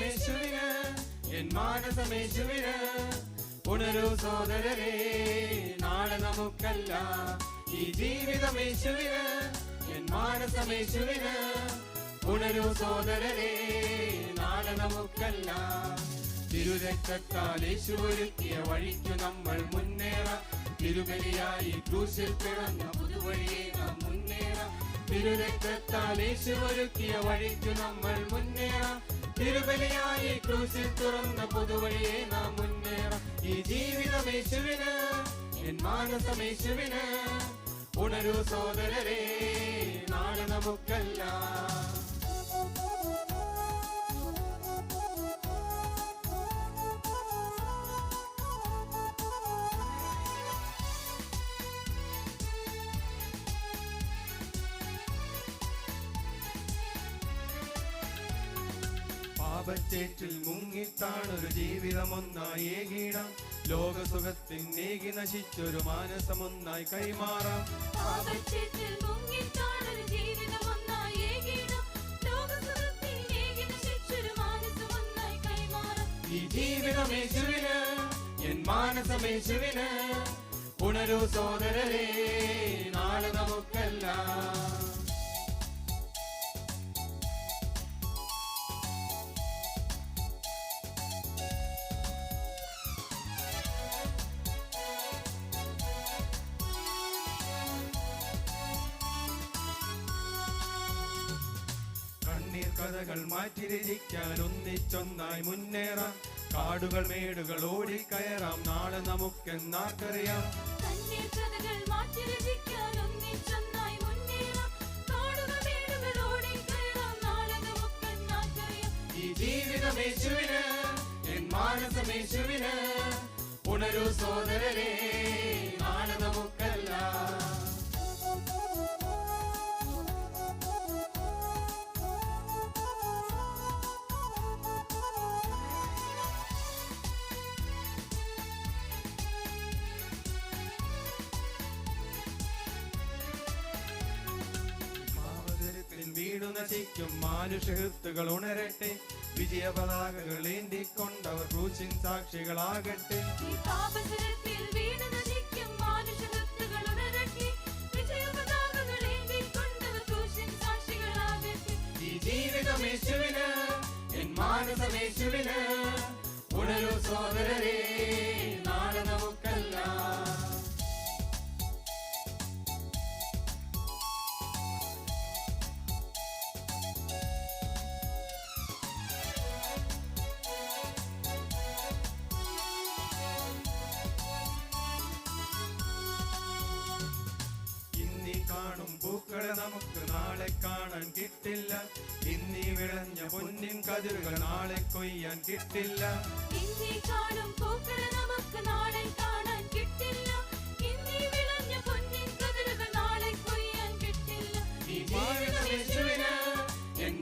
മാനസമേശുവിന് N മാനസമേശുവിന് ഉണരൂ സോദരരെ നാളെ നമുക്കല്ല ഈ ജീവിതമേശുവിന് എൻ മാനസമേശുവിന് ഉണരൂ സോദരരെ നാളെ നമുക്കല്ല. തിരുരക്തത്താൽ യേശു ഒരുക്കിയ വഴിക്കു നമ്മൾ മുന്നേറാം തിരുബലിയായി ക്രൂശിൽ പിറന്ന പുതുവഴിയെ നാം മുന്നേറാം. തിരുരക്തത്താൽ യേശു ഒരുക്കിയ വഴിക്കു നമ്മൾ മുന്നേറാം തിരുബലിയായി ക്രൂശിൽ തുറന്ന പുതുവഴിയെ നാം മുന്നേറാം. ഈ ജീവിതമേശുവിന് എൻ മാനസമേശുവിന് ഉണരൂ സോദരരെ നാളെ നമുക്കല്ല. പാപച്ചേറ്റിൽ മുങ്ങിത്താണൊരു ജീവിതമൊന്നായി ഏകീടാം. ലോകസുഖത്തിൻ നീകി നശിച്ചൊരു മാനസമൊന്നായി കൈമാറാം. ഈ ജീവിതമേശുവിന് എൻ മാനസമേശുവിന് ഉണരൂ സോദരരെ നാളെ നമുക്കല്ല കഥകൾ മാറ്റിരിക്കാൻ ഒന്നിച്ചൊന്നായി മുന്നേറാം. കാടുകൾ മേടുകൾ ഓടിക്കയറാം. നാളെ നമുക്കെന്നാർക്കറിയാം. ഈ ജീവിതമേശുവിന് എൻ മാനസമേശുവിന് പുനരു സോദരരെ നശിക്കും മാനുഷഹൃത്തുകൾ ഉണരട്ടെ. വിജയപതാകകൾ ഏന്തിക്കൊണ്ടവർ ക്രൂശിൻ സാക്ഷികളാകട്ടെ. ജീവിതമേശുവിന് എൻ മാനസമേശുവിന് ഉണരൂ സോദരരെ നമുക്ക് നാളെ കാണാൻ കിട്ടില്ല ഇന്നീ വിളഞ്ഞ പൊന്നിൻ കതിരുകൾ നാളെ കൊയ്യാൻ കിട്ടില്ല ഇന്നീ കാണും നമുക്ക് നാളെ കാണാൻ കിട്ടില്ല. ഇന്നീ വിളഞ്ഞ പൊന്നിൻ കതിരുകൾ നാളെ കൊയ്യാൻ കിട്ടില്ല. ഈ എൻ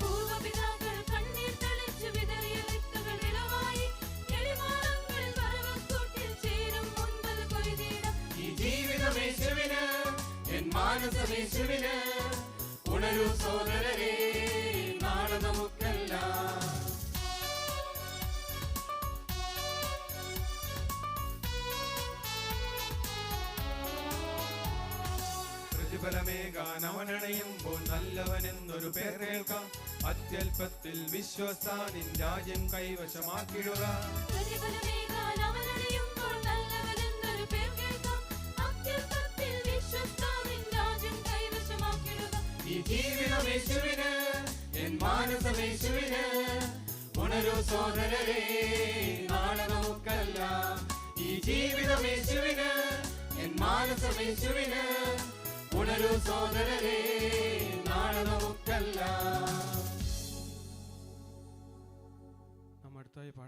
പൂർവപിതാക്കൾ കണ്ണീർ തളിച്ച് വിതറിയ വിത്തുകൾ വിളവായി. എലിമാളങ്ങളിൽ പറവക്കൂട്ടിൽ ചേരും മുമ്പത് കൊയ്തിടാം ജീവിതമേശുവിന് എൻ തളിച്ചു പ്രതിഫലമേകാൻ ഗാനവനണയുമ്പോൾ നല്ലവനെന്നൊരു പേർ കേൾക്കാം. അത്യല്പത്തിൽ വിശ്വസാനിൻ രാജ്യം കൈവശമാക്കിടുക. രാജ്യം. ഈ ജീവിതമേശുവിന് എൻ മാനസമേശുവിന് ഉണരൂ സോദരരെ നാളെ നമുക്കല്ല. ഈ ജീവിതമേശുവിന് എൻ മാനസമേശുവിന് ഉണരൂ സോദരരെ നാളെ